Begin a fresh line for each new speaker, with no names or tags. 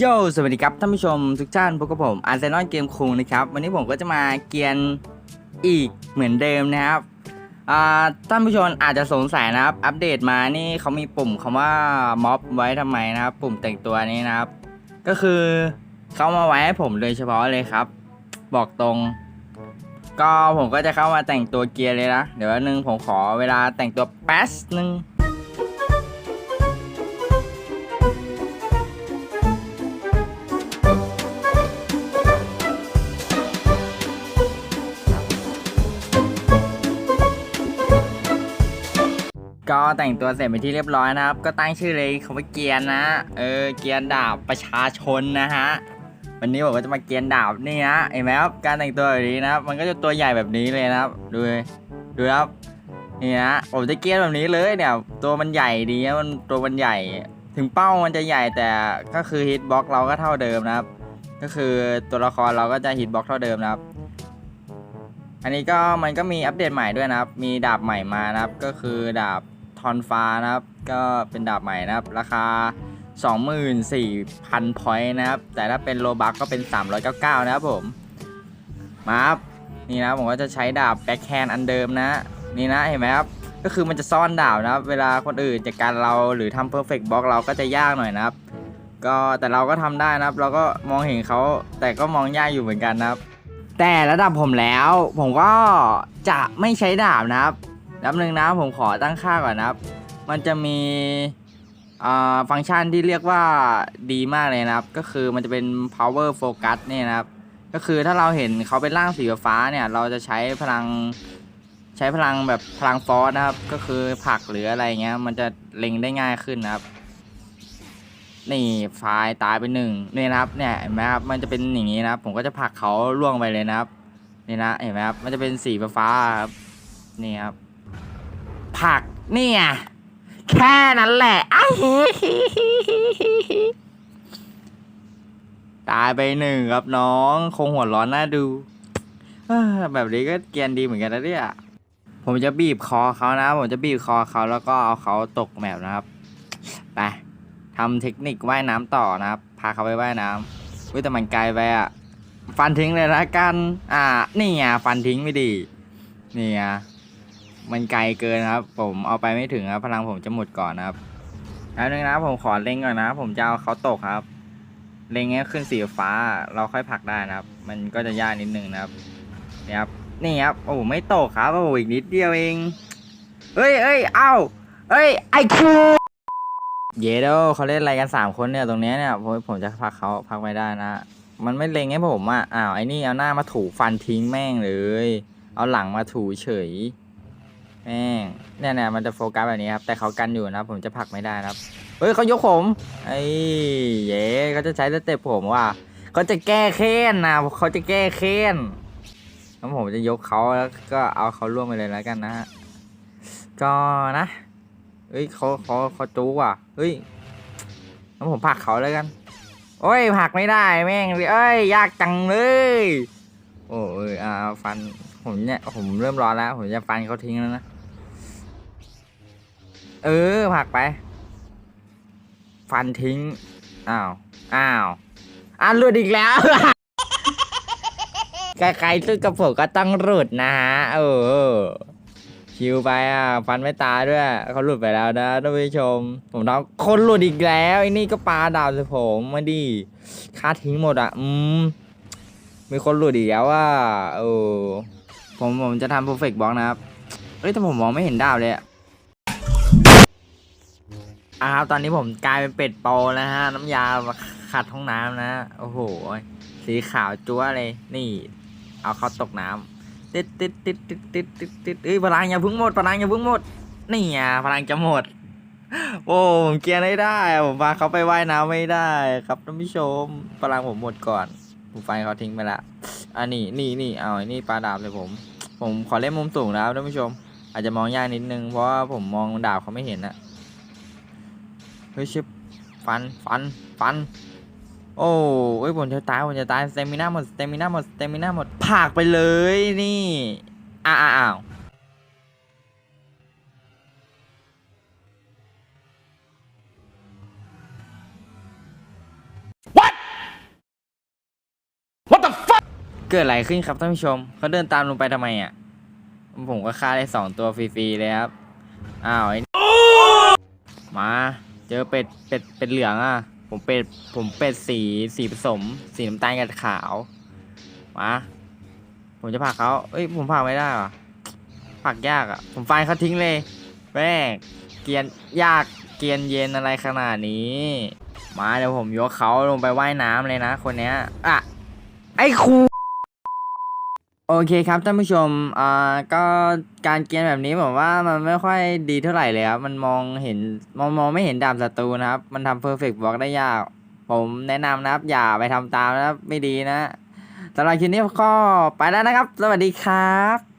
โยสวัสดีครับท่านผู้ชมทุกท่านพบกับผมอาร์เซนอลเกมคุงนะครับ วันนี้ผมก็จะมาเกียนอีกเหมือนเดิมนะครับท่านผู้ชมอาจจะสงสัยนะครับ อัปเดตมานี่เขามีปุ่มคำว่าม็อบไว้ทำไมนะครับ ปุ่มแต่งตัวนี้นะครับ ก็คือเขามาไว้ให้ผมโดยเฉพาะเลยครับ บอกตรง ก็ผมก็จะเข้ามาแต่งตัวเกียร์เลยนะ เดี๋ยววันนึงผมขอเวลาแต่งตัวแป๊บนึง ก็แต่งตัวเสร็จเป็นที่เรียบร้อยนะครับ ก็ตั้งชื่อเลยคำว่าเกียร์นะ เออ เกียร์ดาบประชาชนนะฮะ วันนี้ผมก็จะมาเกียร์ดาบนี่นะเห็นไหมครับ การแต่งตัวแบบนี้นะครับ มันก็จะตัวใหญ่แบบนี้เลยนะครับ ดู ดูครับ นี่นะ ผมจะเกียร์แบบนี้เลยเนี่ย ตัวมันใหญ่ดีนะ มันตัวมันใหญ่ ถึงเป้ามันจะใหญ่แต่ก็คือฮิตบ็อกเราก็เท่าเดิมนะครับ ก็คือตัวละครเราก็จะฮิตบ็อกเท่าเดิมนะครับอันนี้ก็มันก็มีอัปเดตใหม่ด้วยนะครับ มีดาบใหม่มานะครับ ก็คือดาบ อนฟ้านะครับ ก็เป็นดาบใหม่นะครับ ราคา 24,000พอยต์นะครับ แต่ถ้าเป็นโลบักก็เป็น 399 นะครับผม มาครับ นี่นะผมก็จะใช้ดาบแบ็คแฮนด์อันเดิมนะ นี่นะเห็นไหมครับ ก็คือมันจะซ่อนดาบนะครับ เวลาคนอื่นจัดการเราหรือทำเพอร์เฟกต์บล็อกเราก็จะยากหน่อยนะครับ ก็แต่เราก็ทำได้นะครับ เราก็มองเห็นเขาแต่ก็มองยากอยู่เหมือนกันนะครับ แต่ระดับผมแล้วผมก็จะไม่ใช้ดาบนะครับ นับหนึ่งนะผมขอตั้งค่าก่อนนะครับ มันจะมีฟังก์ชันที่เรียกว่าดีมากเลยนะครับ ก็คือมันจะเป็น power focus เนี่ยนะครับ ก็คือถ้าเราเห็นเขาเป็นร่างสีฟ้าเนี่ย เราจะใช้พลังใช้พลังแบบพลังฟอสนะครับ ก็คือผลักหรืออะไรเงี้ย มันจะเล็งได้ง่ายขึ้นนะครับ นี่ไฟล์ตายไปหนึ่งนี่นะครับ เนี่ยเห็นไหมครับ มันจะเป็นอย่างนี้นะครับ ผมก็จะผลักเขาล่วงไปเลยนะครับ นี่นะ เห็นไหมครับ มันจะเป็นสีฟ้าครับ นี่ครับ ผักเนี่ยแค่นั้นแหละอ้ตายไปหนึ่งครับน้อง คงหัวร้อนน่าดูแบบนี้ก็เกียนดีเหมือนกันนะเนี่ยผมจะบีบคอเขานะ ผมจะบีบคอเขาแล้วก็เอาเขาตกแมปนะครับไปทำเทคนิคว่ายน้ำต่อนะครับ พาเขาไปว่ายน้ำวิแต่มันไกลไปอะ ฟันทิ้งเลยละกัน อ่า นี่ไงฟันทิ้งไม่ดี นี่ไง มันไกลเกินครับ ผมเอาไปไม่ถึงครับ พลังผมจะหมดก่อนนะครับแล้วนึงนะผมขอเล็งก่อนนะ ผมจะเอาเขาตกครับ เล็งให้ขึ้นสีฟ้า เราค่อยผลักได้นะครับ มันก็จะยากนิดนึงนะครับนี่ครับนี่ครับโอ้ไม่ตกครับโอ้อีกนิดเดียวเองเอ้ยเอ้ยเอ้าเอ้ยไอคูเยโดเขาเล่นอะไรกันสามคนเนี่ยตรงนี้เนี่ยผมผมจะพักเขาพักไม่ได้นะมันไม่เล็งให้ผมอะอ้าวไอ้นี่เอาหน้ามาถูฟันทิ้งแม่งเลย เอาหลังมาถูเฉย แม่งเนี่ยเนี่ยมันจะโฟกัสแบบนี้ครับ แต่เขากันอยู่นะผมจะผลักไม่ได้นะครับ เฮ้ยเขายกผม ไอ้เย่เขาจะใช้สเต็ปผมว่ะเขาจะแก้แค้นนะเขาจะแก้แค้นแล้วผมจะยกเขาแล้วก็เอาเขาล่วงไปเลยแล้วกันนะฮะ ก็นะเฮ้ยเขาเขาเขาจูว่ะ เฮ้ยงั้นผมผลักเขาแล้วกัน โอ้ยผลักไม่ได้แม่งเลยเอ้ยยากจังเลย โอ้ยอ่าฟันผมเนี่ยผมเริ่มร้อนแล้ว ผมจะฟันเขาทิ้งแล้วนะ เออผักไป ฟันทิ้ง อ้าว อ้าวอะหลุดอีกแล้วใครๆซึ่งกับผมก็ต้องหลุดนะฮะ เออ คิวไปอะ ฟันไม่ตายด้วย เขาหลุดไปแล้วนะท่านผู้ชม ผมทำคนหลุดอีกแล้วไอ้นี่ก็ปลาดาวใส่ผมมาดิค่าทิ้งหมดอะ อืม มีคนหลุดอีกแล้วว่า เออ ผมผมจะทำ perfect box นะครับ เอ้ยแต่ผมมองไม่เห็นดาวเลยอะ อะครับตอนนี้ผมกลายเป็นเป็ดโปแล้วฮะ น้ำยาขัดห้องน้ำนะโอ้โห สีขาวจั๊วเลยนี่ เอาเขาตกน้ำติดติดติดติดติดติดติดเอ้ยพลังอย่าเพึ่งหมดพลังอย่าเพึ่งหมด นี่ไงพลังจะหมด โอ้ผมเกียร์ไม่ได้ผมพาเขาไปว่ายน้ำไม่ได้ ครับท่านผู้ชมพลังผมหมดก่อนผมไฟเขาทิ้งไปละอันนี้นี่นี่เอาอ้นี่ปลาดาบเลยผม ผมขอเล่นมุมสูงแล้วท่านผู้ชม อาจจะมองยากนิดนึงเพราะว่าผมมองดาบเขาไม่เห็นนะ เฮ้ยชิบฟันฟันฟัน โอ้เอ้ยผมจะตายผมจะตายสเตมิน่าหมดสเตมิน่าหมดสเตมิน่าหมดผากไปเลยนี่อ้าวอ้าวเกิดอะไรขึ้นครับท่านผู้ชม เขาเดินตามลงไปทำไมอะ ผมก็ฆ่าได้สองตัวฟรีๆเลยครับ อ้าว มา เจอเป็ดเป็ดเป็ดเหลืองอะ ผมเป็ดผมเป็ดสีสีผสม สีน้ำตาลกับขาวมาผมจะผักเขาเอ้ยผมผักไม่ได้ว่ะผลักยากอะ ผมฟันเขาทิ้งเลยแม่เกียนยากเกียนเย็นอะไรขนาดนี้ มาเดี๋ยวผมยกเขาลงไปว่ายน้ำเลยนะ คนเนี้ยอะไอ้ครู โอเคครับท่านผู้ชม อ่า ก็การเกรียนแบบนี้ผมว่ามันไม่ค่อยดีเท่าไหร่เลยครับ มันมองเห็นมองมองไม่เห็นดาบศัตรูนะครับ มันทำเพอร์เฟกต์บล็อกได้ยาก ผมแนะนำนะครับ อย่าไปทำตามนะครับ ไม่ดีนะสำหรับคลิปนี้ก็ไปแล้วนะครับ สวัสดีครับ